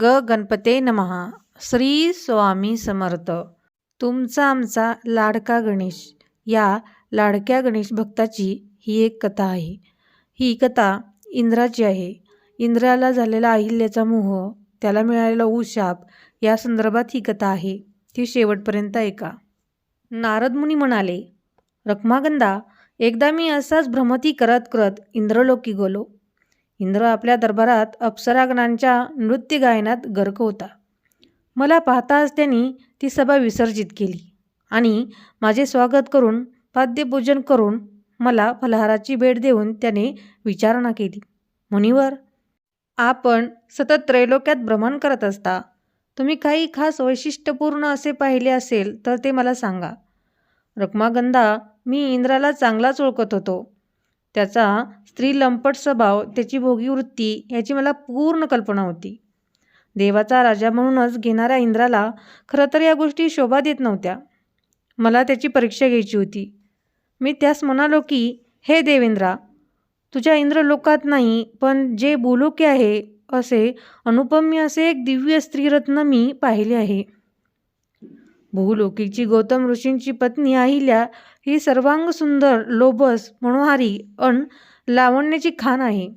ग गणपते नमहा. श्री स्वामी समर्थ. तुमचा आमचा लाडका गणेश. या लाडक्या गणेश भक्ताची ही एक कथा आहे. ही कथा इंद्राची आहे. इंद्राला झालेला अहिल्याचा मोह त्याला मिळालेला उशाप या संदर्भात ही कथा आहे. ती शेवटपर्यंत ऐका. नारद मुनी म्हणाले रखमागंधा एकदा मी असाच भ्रमती करत करत इंद्रलोकी गेलो. इंद्र आपल्या दरबारात अप्सरागणांच्या नृत्य गायनात गर्क होता. मला पाहताच त्यांनी ती सभा विसर्जित केली आणि माझे स्वागत करून पाद्यपूजन करून मला फलहाराची भेट देऊन त्याने विचारणा केली. मुनिवर आपण सतत त्रैलोक्यात भ्रमण करत असता. तुम्ही काही खास वैशिष्ट्यपूर्ण असे पाहिले असेल तर ते मला सांगा. रक्मागंधा मी इंद्राला चांगलाच ओळखत होतो. त्याचा स्त्री लंपट स्वभाव त्याची भोगी वृत्ती याची मला पूर्ण कल्पना होती. देवाचा राजा म्हणूनच घेणाऱ्या इंद्राला खरं तर या गोष्टी शोभा देत नव्हत्या. मला त्याची परीक्षा घ्यायची होती. मी त्यास म्हणालो की हे देवेंद्रा तुझ्या इंद्रलोकात नाही पण जे बोलोके आहे असे अनुपम्य असे एक दिव्य स्त्रीरत्न मी पाहिले आहे. भूलोकीची गौतम ऋषींची पत्नी अहिल्या ही सर्वांग सुंदर लोभस मनोहारी अन लावण्याची खान आहे.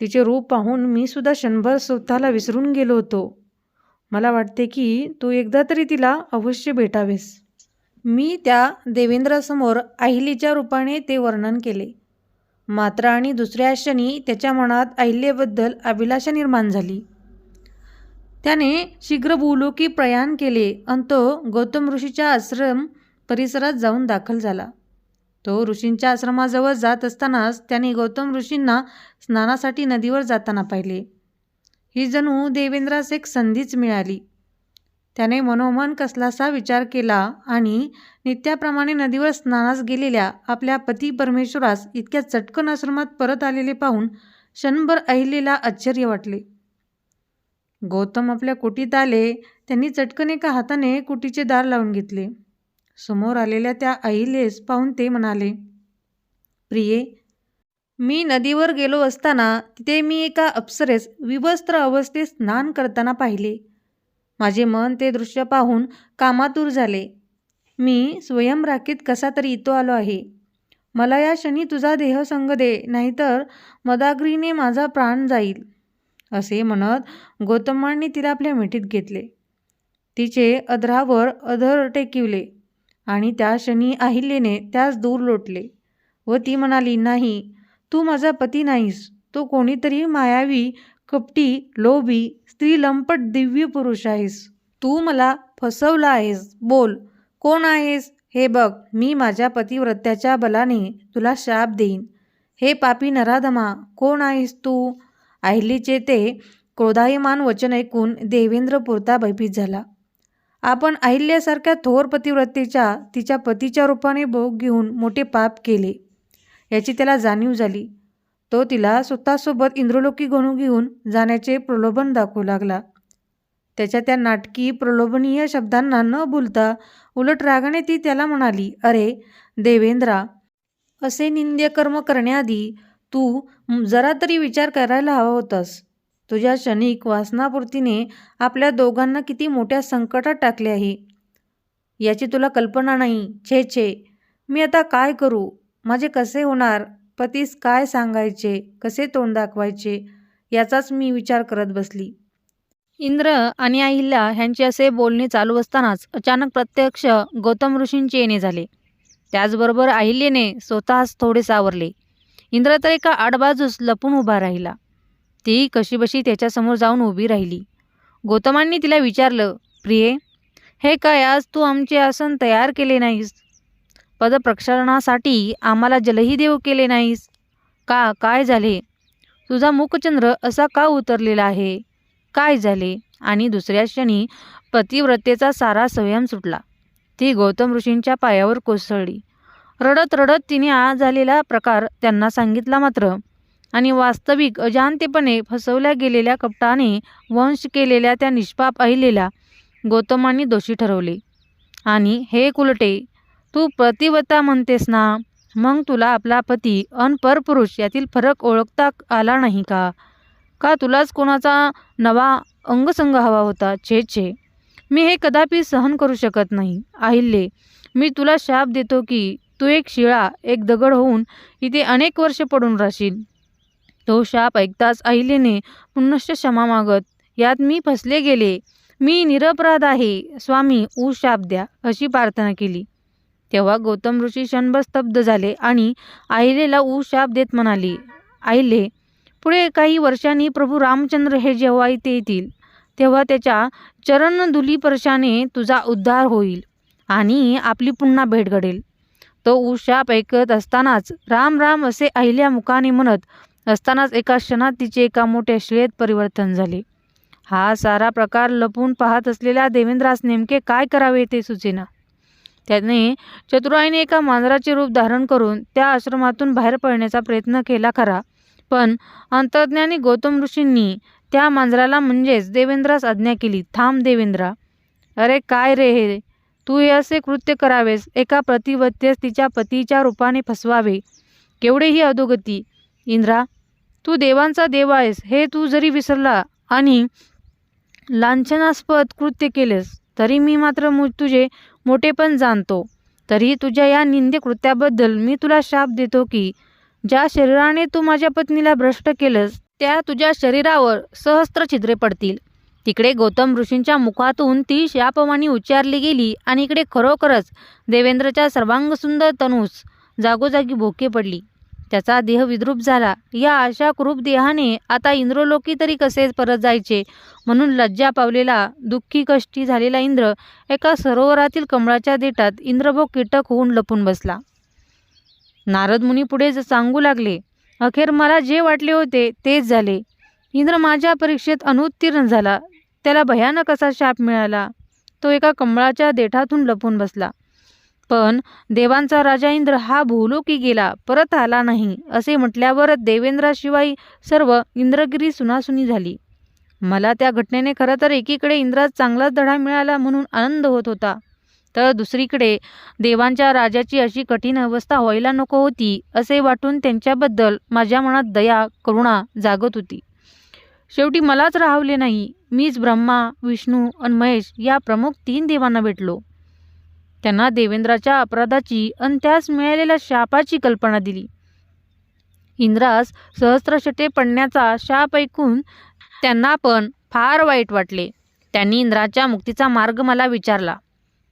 तिचे रूप पाहून मी सुद्धा क्षणभर स्वतःला विसरून गेलो होतो. मला वाटते की तू एकदा तरी तिला अवश्य भेटावेस. मी त्या देवेंद्रासमोर अहिलीच्या रूपाने ते वर्णन केले. मात्र आणि दुसऱ्या क्षणी त्याच्या मनात अहिल्याबद्दल अभिलाषा निर्माण झाली. त्याने शीघ्र भूलोकी प्रयाण केले आणि तो गौतम ऋषीच्या आश्रम परिसरात जाऊन दाखल झाला. तो ऋषींच्या आश्रमाजवळ जात असतानाच त्याने गौतम ऋषींना स्नानासाठी नदीवर जाताना पाहिले. ही जणू देवेंद्रास एक संधीच मिळाली. त्याने मनोमन कसलासा विचार केला आणि नित्याप्रमाणे नदीवर स्नानास गेलेल्या आपल्या पती परमेश्वरास इतक्या चटकन आश्रमात परत आलेले पाहून क्षणभर अहिलेला आश्चर्य वाटले. गौतम आपल्या कुटीत आले. त्यांनी चटकन एका हाताने कुटीचे दार लावून घेतले. समोर आलेल्या त्या अहिलेस पाहून ते म्हणाले प्रिये मी नदीवर गेलो असताना तिथे मी एका अप्सरेस विवस्त्र अवस्थेत स्नान करताना पाहिले. माझे मन ते दृश्य पाहून कामातूर झाले. मी स्वयंराखीत कसा तरी इतो आलो आहे. मला या क्षणी तुझा देह संग दे नाहीतर मदाग्रीने माझा प्राण जाईल. असे म्हणत गौतमांनी तिला आपल्या मिठीत घेतले. तिचे अधरावर अधर टेकिवले आणि त्या क्षणी अहिल्येने त्यास दूर लोटले व ती म्हणाली नाही तू माझा पती नाहीस. तो कोणीतरी मायावी कपटी लोभी स्त्री लंपट दिव्य पुरुष आहेस. तू मला फसवला आहेस. बोल. कोण आहेस? हे बघ मी माझ्या पतिव्रत्याच्या बलाने तुला शाप देईन. हे पापी नराधमा कोण आहेस तू? अहिलीचे ते क्रोधायमान वचन ऐकून देवेंद्र पुरता भयभीत झाला. आपण अहिल्यासारख्या थोर पतिव्रतेच्या तिच्या पतीच्या रूपाने भोग घेऊन मोठे पाप केले याची त्याला जाणीव झाली. तो तिला स्वतःसोबत इंद्रलोकी गणू घेऊन जाण्याचे प्रलोभन दाखवू लागला. त्याच्या त्या नाटकी प्रलोभनीय शब्दांना न बोलता उलट रागाने ती त्याला म्हणाली अरे देवेंद्रा असे निंद्य कर्म करण्याआधी तू जरा तरी विचार करायला हवा होतास. तुझ्या क्षणिक वासनापूर्तीने आपल्या दोघांना किती मोठ्या संकटात टाकले आहे. याची तुला कल्पना नाही. छे छे. मी आता काय करू? माझे कसे होणार? पतीस काय सांगायचे? कसे तोंड दाखवायचे? याचाच मी विचार करत बसली. इंद्र आणि अहिल्या ह्यांचे असे बोलणे चालू असतानाच अचानक प्रत्यक्ष गौतम ऋषींचे येणे झाले. त्याचबरोबर अहिल्याने स्वतःच थोडे सावरले. इंद्र तर एका आडबाजूस लपून उभा राहिला. ती कशीबशी त्याच्यासमोर जाऊन उभी राहिली. गौतमांनी तिला विचारलं प्रिये हे काय आज तू आमचे आसन तयार केले नाहीस? पदप्रक्षालनासाठी आम्हाला जलही देव केले नाहीस? का काय झाले? तुझा मुखचंद्र असा का उतरलेला आहे? काय झाले? आणि दुसऱ्या क्षणी पतिव्रतेचा सारा संयम सुटला. ती गौतम ऋषींच्या पायावर कोसळली. रडत रडत तिने आज झालेला प्रकार त्यांना सांगितला मात्र. आणि वास्तविक अजानतेपणे फसवल्या गेलेल्या कपटाने वंश केलेल्या त्या निष्पाप अहिलेला गौतमांनी दोषी ठरवले. आणि हे कुलटे तू प्रतिवता म्हणतेस ना? मग तुला आपला पती अन परपुरुष यातील फरक ओळखता आला नाही का? का तुलाच कोणाचा नवा अंगसंग हवा होता? छे छे. मी हे कदापि सहन करू शकत नाही. अहिल्ये मी तुला शाप देतो की तू एक शिळा एक दगड होऊन इथे अनेक वर्ष पडून राहशील. तो शाप ऐकताच अहिलेने पुनश्च क्षमा मागत यात मी फसले गेले. मी निरपराध आहे. स्वामी ऊ शाप द्या अशी प्रार्थना केली. तेव्हा गौतम ऋषी क्षणभर स्तब्ध झाले आणि अहिलेला ऊ शाप देत म्हणाली आहिले पुढे काही वर्षांनी प्रभू रामचंद्र हे जेव्हा इथे येतील तेव्हा त्याच्या चरणधुलीपर्शाने तुझा उद्धार होईल आणि आपली पुन्हा भेट घडेल. तो उशाप ऐकत असतानाच राम राम असे अहिल्या मुखाने म्हणत असतानाच एका क्षणात तिचे एका मोठ्या श्रेयत परिवर्तन झाले. हा सारा प्रकार लपून पाहत असलेल्या देवेंद्रास नेमके काय करावे ते सुचेना. त्याने चतुराईने एका मांजराचे रूप धारण करून त्या आश्रमातून बाहेर पडण्याचा प्रयत्न केला खरा पण अंतर्ज्ञानी गौतम ऋषींनी त्या मांजराला म्हणजेच देवेंद्रास आज्ञा केली थांब देवेंद्रा. अरे काय रे हे? तू हे असे कृत्य करावेस. एका प्रतिवत्तेस तिच्या पतीच्या रूपाने फसवावे. केवढेही अधोगती. इंद्रा तू देवांचा देव आहेस. हे तू जरी विसरला आणि लांछनास्पद कृत्य केलेस तरी मी मात्र मु तुझे मोठेपण जाणतो. तरी तुझ्या या निंदे कृत्याबद्दल मी तुला शाप देतो की ज्या शरीराने तू माझ्या पत्नीला भ्रष्ट केलंस त्या तुझ्या शरीरावर सहस्त्र छिद्रे पडतील. तिकडे गौतम ऋषींच्या मुखातून ती शापवाणी उच्चारली गेली आणि इकडे खरोखरच देवेंद्रच्या सर्वांगसुंदर तनूस जागोजागी भोके पडली. त्याचा देह विद्रूप झाला. या अशा क्रूप देहाने आता इंद्रलोकी तरी कसे परत जायचे? म्हणून लज्जा पावलेला दुःखी कष्टी झालेला इंद्र एका सरोवरातील कमळाच्या देठात इंद्रभोग कीटक होऊन लपून बसला. नारद मुनी पुढे सांगू लागले अखेर मला जे वाटले होते तेच झाले. इंद्र माझ्या परीक्षेत अनुत्तीर्ण झाला. त्याला भयानक असा शाप मिळाला. तो एका कमळाच्या देठातून लपून बसला. पण देवांचा राजा इंद्र हा भूलोकी गेला परत आला नाही असे म्हटल्यावर देवेंद्राशिवाय सर्व इंद्रगिरी सुनासुनी झाली. मला त्या घटनेने खरं तर एकीकडे इंद्रास चांगलाच धडा मिळाला म्हणून आनंद होत होता. तर दुसरीकडे देवांच्या राजाची अशी कठीण अवस्था व्हायला नको होती असे वाटून त्यांच्याबद्दल माझ्या मनात दया करुणा जागत होती. शेवटी मलाच राहवले नाही. मीच ब्रह्मा विष्णू आणि महेश या प्रमुख तीन देवांना भेटलो. त्यांना देवेंद्राच्या अपराधाची आणि त्यास मिळालेल्या शापाची कल्पना दिली. इंद्रास सहस्त्रशटे पडण्याचा शाप ऐकून त्यांना पण फार वाईट वाटले. त्यांनी इंद्राच्या मुक्तीचा मार्ग मला विचारला.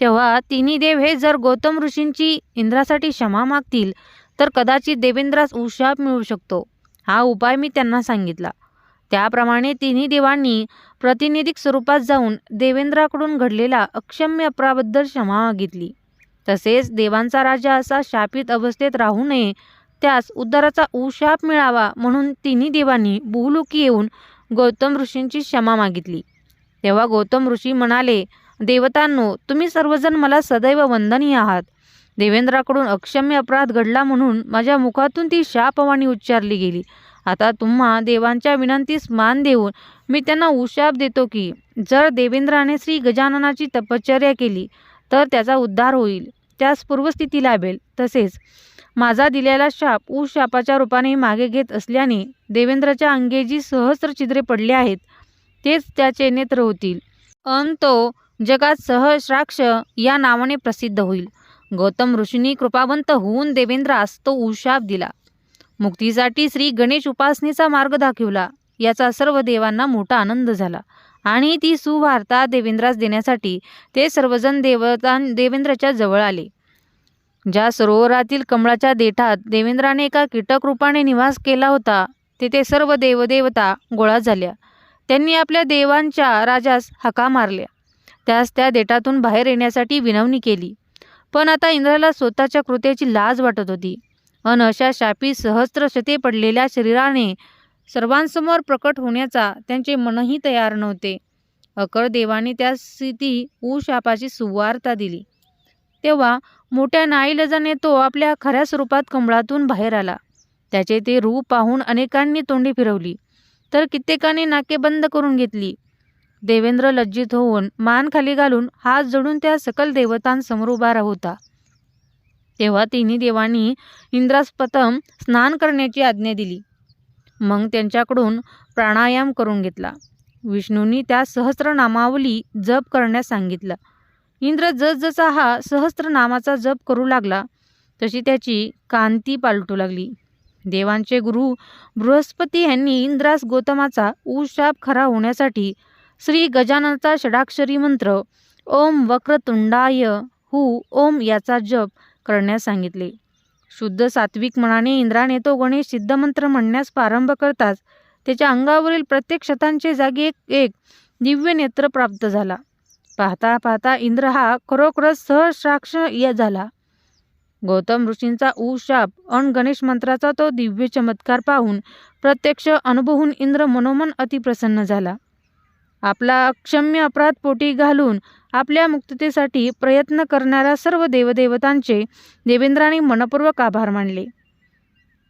तेव्हा तिन्ही देव हे जर गौतम ऋषींची इंद्रासाठी क्षमा मागतील तर कदाचित देवेंद्रास उशाप मिळू शकतो. हा उपाय मी त्यांना सांगितला. त्याप्रमाणे तिन्ही देवांनी प्रातिनिधिक स्वरूपात जाऊन देवेंद्राकडून घडलेला अक्षम्य अपराबद्दल क्षमा मागितली तसेच देवांचा राजा असा शापित अवस्थेत राहू नये त्यास उद्धाराचा उशाप मिळावा म्हणून तिन्ही देवांनी बहुलोकी येऊन गौतम ऋषींची क्षमा मागितली. तेव्हा गौतम ऋषी म्हणाले देवतांनो तुम्ही सर्वजण मला सदैव वंदनीय आहात. देवेंद्राकडून अक्षम्य अपराध घडला म्हणून माझ्या मुखातून ती शापवाणी उच्चारली गेली. आता तुम्हा देवांच्या विनंतीस मान देऊन मी त्यांना उशाप देतो की जर देवेंद्राने श्री गजाननाची तपश्चर्या केली तर त्याचा उद्धार होईल. त्यास पूर्वस्थिती लाभेल. तसेच माझा दिलेला शाप शापाच्या रूपाने मागे घेत असल्याने देवेंद्राच्या अंगे जी सहस्र छिद्रे पडले आहेत तेच त्याचे नेत्र होतील. अन तो जगात सहस्राक्ष या नावाने प्रसिद्ध होईल. गौतम ऋषींनी कृपावंत होऊन देवेंद्रास तो उशाप दिला. मुक्तीसाठी श्री गणेश उपासनेचा मार्ग दाखविला. याचा सर्व देवांना मोठा आनंद झाला. आणि ती सुवार्ता देवेंद्रास देण्यासाठी ते सर्वजण देवता देवेंद्राच्या जवळ आले. ज्या सरोवरातील कमळाच्या देठात देवेंद्राने एका कीटक रूपाने निवास केला होता तेथे सर्व देवदेवता गोळा झाल्या. त्यांनी आपल्या देवांच्या राजास हाका मारल्या. त्यास त्या देठातून बाहेर येण्यासाठी विनवणी केली. पण आता इंद्राला स्वतःच्या कृत्याची लाज वाटत होती. अन अशा शापी सहस्त्रशते पडलेल्या शरीराने सर्वांसमोर प्रकट होण्याचा त्यांचे मनही तयार नव्हते. अकर देवाने त्या स्थिती उशापाची सुवार्ता दिली. तेव्हा मोठ्या नाईलजाने तो आपल्या खऱ्या स्वरूपात कमळातून बाहेर आला. त्याचे ते रूप पाहून अनेकांनी तोंडी फिरवली. तर कित्येकाने नाके बंद करून घेतली. देवेंद्र लज्जित होऊन मान खाली घालून हात जोडून त्या सकल देवतांसमोर उभा होता. तेव्हा तिन्ही देवांनी इंद्रास प्रथम स्नान करण्याची आज्ञा दिली. मग त्यांच्याकडून प्राणायाम करून घेतला. विष्णूंनी त्या सहस्रनामावली जप करण्यास सांगितलं. इंद्र जसजसा हा सहस्रनामाचा जप करू लागला तशी त्याची कांती पालटू लागली. देवांचे गुरु बृहस्पती यांनी इंद्रास गौतमाचा उशाप खरा होण्यासाठी श्री गजाननचा षडाक्षरी मंत्र ओम वक्रतुंडाय हु ओम याचा जप करण्यास सांगितले. शुद्ध सात्विक मनाने इंद्राने तो गणेश सिद्धमंत्र म्हणण्यास प्रारंभ करताच त्याच्या अंगावरील प्रत्येक क्षतांचे जागी एक एक दिव्य नेत्र प्राप्त झाला. पाहता पाहता इंद्र हा खरोखरच सहस्राक्ष या झाला. गौतम ऋषींचा उशाप अण गणेश मंत्राचा तो दिव्य चमत्कार पाहून प्रत्यक्ष अनुभवून इंद्र मनोमन अतिप्रसन्न झाला. आपला अक्षम्य अपराध पोटी घालून आपल्या मुक्ततेसाठी प्रयत्न करणाऱ्या सर्व देवदेवतांचे देवेंद्राने मनपूर्वक आभार मानले.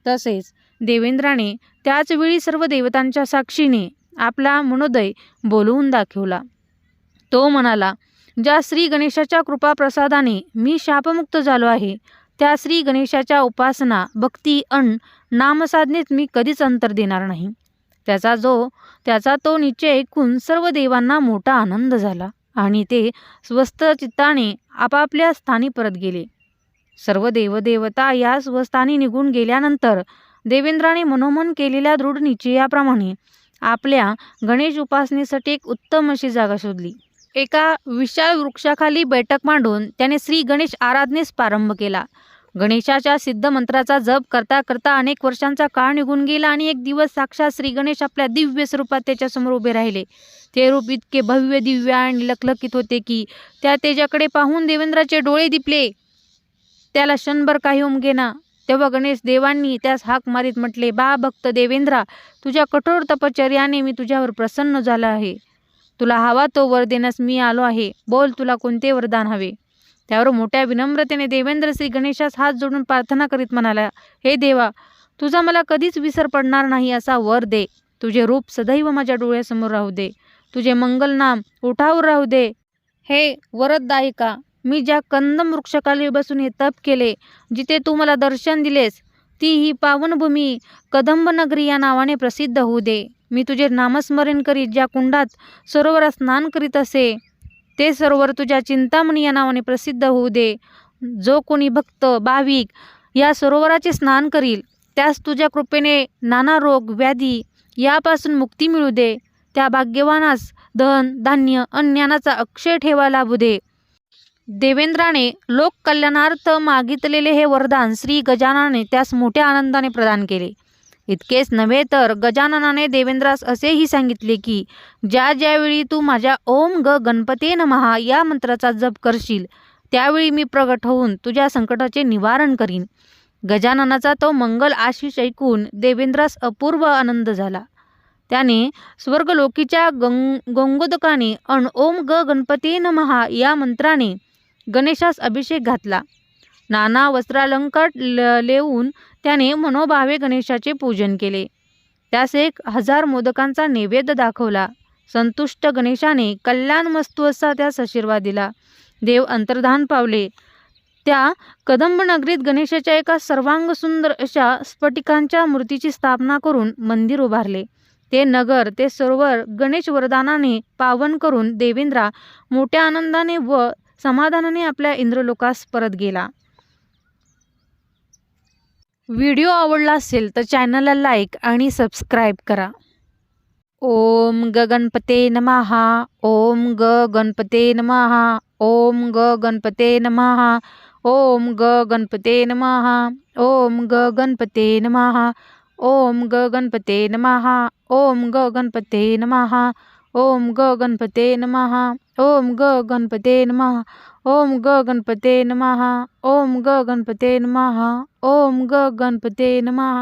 तसेच देवेंद्राने त्याचवेळी सर्व देवतांच्या साक्षीने आपला मनोदय बोलवून दाखवला. तो म्हणाला ज्या श्री गणेशाच्या कृपाप्रसादाने मी शापमुक्त झालो आहे त्या श्री गणेशाच्या उपासना भक्ती अन नामसाधनेत मी कधीच अंतर देणार नाही. त्याचा जो त्याचा तो निश्चय ऐकून सर्व देवांना मोठा आनंद झाला. आणि ते स्वस्थ चित्ताने आपापल्या स्थानी परत गेले. सर्व देवदेवता या स्वस्थानी निघून गेल्यानंतर देवेंद्राने मनोमन केलेल्या दृढ निश्चयाप्रमाणे आपल्या गणेश उपासनेसाठी एक उत्तम अशी जागा शोधली. एका विशाल वृक्षाखाली बैठक मांडून त्याने श्री गणेश आराधनेस प्रारंभ केला. गणेशाच्या सिद्ध मंत्राचा जप करता करता अनेक वर्षांचा काळ निघून गेला आणि एक दिवस साक्षात श्री गणेश आपल्या दिव्य स्वरूपात त्याच्यासमोर उभे राहिले. ते रूप इतके भव्य दिव्य आणि लखलखित होते की त्या तेजाकडे पाहून देवेंद्राचे डोळे दिपले. त्याला क्षणभर काही उमगेना तेव्हा गणेश देवांनी त्यास हाक मारीत म्हटले बा भक्त देवेंद्रा तुझ्या कठोर तपश्चर्याने मी तुझ्यावर प्रसन्न झाला आहे. तुला हवा तो वर देण्यास मी आलो आहे. बोल तुला कोणते वरदान हवे? त्यावर मोठ्या विनम्रतेने देवेंद्र श्री गणेशास हात जोडून प्रार्थना करीत म्हणाला हे देवा तुझा मला कधीच विसर पडणार नाही असा वर दे. तुझे रूप सदैव माझ्या डोळ्यासमोर राहू दे. तुझे मंगल नाम उठावर राहू दे. हे वरददायिका मी ज्या कंदम वृक्षकाली बसून हे तप केले जिथे तू मला दर्शन दिलेस ती ही पावनभूमी कदंबनगरी या नावाने प्रसिद्ध होऊ दे. मी तुझे नामस्मरण करीत ज्या कुंडात सरोवरात स्नान करीत असे ते सरोवर तुझ्या चिंतामणी या नावाने प्रसिद्ध होऊ दे. जो कोणी भक्त भाविक या सरोवराचे स्नान करील त्यास तुझ्या कृपेने नाना रोग व्याधी यापासून मुक्ती मिळू दे. त्या भाग्यवानास धन धान्य अन्यानाचा अक्षय ठेवा लाभू दे. देवेंद्राने लोककल्याणार्थ मागितलेले हे वरदान श्री गजाननाने त्यास मोठ्या आनंदाने प्रदान केले. इतकेच नव्हे तर गजाननाने देवेंद्रास असेही सांगितले की ज्या ज्यावेळी तू माझ्या ओम ग गणपते नमहा या मंत्राचा जप करशील त्यावेळी मी प्रगट होऊन तुझ्या संकटाचे निवारण करीन. गजाननाचा तो मंगल आशिष ऐकून देवेंद्रास अपूर्व आनंद झाला. त्याने स्वर्गलोकीच्या गंग गंगोदकाने अण ओम ग गणपती नमहा या मंत्राने गणेशास अभिषेक घातला. नाना वस्त्रालंकट ल लेऊन त्याने मनोभावे गणेशाचे पूजन केले. त्यास एक हजार मोदकांचा नैवेद्य दाखवला. संतुष्ट गणेशाने कल्याण मस्तू असा त्यास आशीर्वाद दिला. देव अंतर्धान पावले. त्या कदंबनगरीत गणेशाच्या एका सर्वांग सुंदर अशा स्फटिकांच्या मूर्तीची स्थापना करून मंदिर उभारले. ते नगर ते सरोवर गणेश वरदानाने पावन करून देवेंद्रा मोठ्या आनंदाने व समाधानाने आपल्या इंद्रलोकास परत गेला. व्हिडिओ आवडला असेल तर चॅनलला लाईक आणि सबस्क्राईब करा. ओम ग गणपते नमहा ओम ग गणपते नमहा ओम ग गणपते नमहा ओम ग गणपते नमहा ओम ग गणपते नमहा ओम ग गणपते नमहा ओम ग गणपते नमहा ओम ग गणपते नमहा ओम ग गणपते नमहा ओम ग गणपते नमः. ओम ग गणपते नमः. ओम ग गणपते नमः.